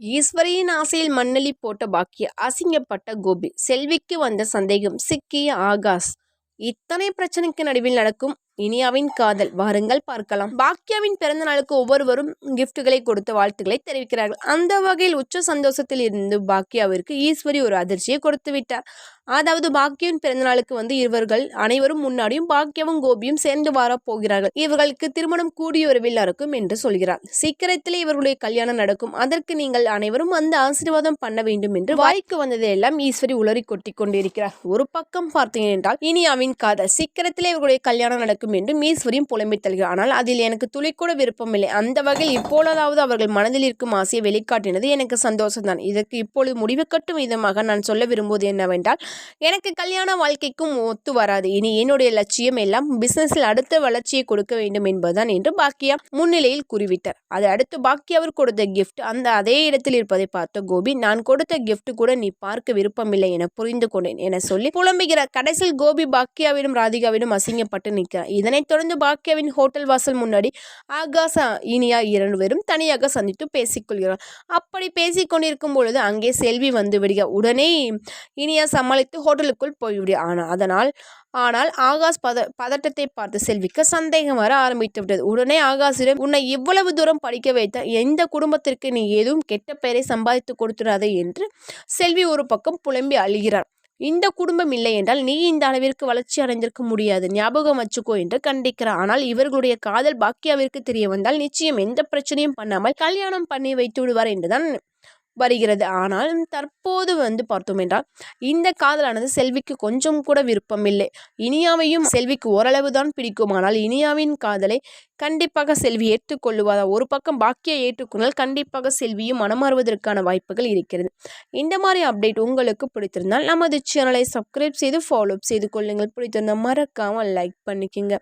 ஈஸ்வரியின் ஆசையில் மண்ணலி போட்ட பாக்கிய அசிங்கப்பட்ட கோபி செல்விக்கு வந்த சந்தேகம் சிக்கிய ஆகாஷ். இத்தனை பிரச்சனைக்கு நடுவில் நடக்கும் இனியாவின் காதல். வாருங்கள் பார்க்கலாம். பாக்யாவின் பிறந்த நாளுக்கு ஒவ்வொருவரும் கிஃப்ட்டுகளை கொடுத்த வாழ்த்துக்களை தெரிவிக்கிறார்கள். அந்த வகையில் உச்ச சந்தோஷத்தில் இருந்து பாக்யாவிற்கு ஈஸ்வரி ஒரு அதிர்ச்சியை கொடுத்து விட்டார். அதாவது பாக்யாவின் பிறந்த நாளுக்கு வந்து இவர்கள் அனைவரும் முன்னாடியும் பாக்யாவும் கோபியும் சேர்ந்து போகிறார்கள். இவர்களுக்கு திருமணம் கூடிய உறவில் நடக்கும் என்று சொல்கிறார். சீக்கிரத்திலே இவர்களுடைய கல்யாணம் நடக்கும். அதற்கு நீங்கள் அனைவரும் அந்த ஆசீர்வாதம் பண்ண வேண்டும் என்று வாய்க்கு வந்ததையெல்லாம் ஈஸ்வரி உளறி கொட்டி கொண்டிருக்கிறார். ஒரு பக்கம் பார்த்தீங்க என்றால் இனியாவின் காதல். சீக்கிரத்திலே இவர்களுடைய கல்யாணம் நடக்கும் என்று மீஸ்வரியும் புலம்பித் தருகிறார் ஆனால் அதில் எனக்கு துளிக்கூட விருப்பமில்லை. அந்த வகையில் இப்பொழுதாவது அவர்கள் மனதில் இருக்கும் ஆசையை வெளிக்காட்டினது எனக்கு சந்தோஷம்தான். இதற்கு இப்பொழுது முடிவு கட்டும் விதமாக நான் சொல்ல விரும்புவது என்னவென்றால் எனக்கு கல்யாண வாழ்க்கைக்கும் ஒத்து வராது. இனி என்னுடைய லட்சியம் எல்லாம் பிசினஸில் அடுத்த வளர்ச்சியை கொடுக்க வேண்டும் என்பதுதான் என்று பாக்கியா முன்னிலையில் கூறிவிட்டார். அதை அடுத்து பாக்கியா அவர் கொடுத்த கிஃப்ட் அந்த அதே இடத்தில் இருப்பதை பார்த்த கோபி நான் கொடுத்த கிஃப்ட் கூட நீ பார்க்க விருப்பமில்லை என புரிந்து கொண்டேன் என சொல்லி புலம்புகிறார். கடைசியில் கோபி பாக்கியாவிடம் ராதிகாவிடம் அசிங்கப்பட்டு நிற்கிறார். இதனைத் தொடர்ந்து பாக்கியாவின் ஹோட்டல் வாசல் முன்னாடி ஆகாஷ் இனியா இரண்டு பேரும் தனியாக சந்தித்து பேசிக்கொள்கிறார் அப்படி பேசிக்கொண்டிருக்கும் பொழுது அங்கே செல்வி வந்து விடுக உடனே இனியா சமாளித்து ஹோட்டலுக்குள் போய்விடு. ஆனால் அதனால் ஆனால் ஆகாஷ் பத பதட்டத்தை பார்த்து செல்விக்கு சந்தேகம் வர ஆரம்பித்து விட்டது. உடனே ஆகாஷிடம் உன்னை இவ்வளவு தூரம் படிக்க வைத்த எந்த குடும்பத்திற்கு நீ எதுவும் கெட்ட பெயரை சம்பாதித்து கொடுத்துடாதே என்று செல்வி ஒரு பக்கம் புலம்பி அழுகிறார். இந்த குடும்பம் இல்லை என்றால் நீ இந்த அளவிற்கு வளர்ச்சி அடைந்திருக்க முடியாது. ஞாபகம் வச்சுக்கோ என்று கண்டிக்கிறார். ஆனால் இவர்களுடைய காதல் பாக்கியாவிற்கு தெரிய வந்தால் நிச்சயம் எந்த பிரச்சனையும் பண்ணாமல் கல்யாணம் பண்ணி வைத்து விடுவார் என்றுதான் வருகிறது. ஆனால் தற்போது வந்து பார்த்தோம் என்றால் இந்த காதலானது செல்விக்கு கொஞ்சம் கூட விருப்பமில்லை இனியாவையும் செல்விக்கு ஓரளவு தான் பிடிக்கும். ஆனால் இனியாவின் காதலை கண்டிப்பாக செல்வி ஏற்றுக்கொள்ளுவாரா ஒரு பக்கம் பாக்கியை ஏற்றுக்கொண்டால் கண்டிப்பாக செல்வியும் மனமாறுவதற்கான வாய்ப்புகள் இருக்கிறது. இந்த மாதிரி அப்டேட் உங்களுக்கு பிடித்திருந்தால் நமது சேனலை சப்ஸ்கிரைப் செய்து ஃபாலோ அப் செய்து கொள்ளுங்கள். பிடித்திருந்தால் மறக்காமல் லைக் பண்ணிக்கோங்க.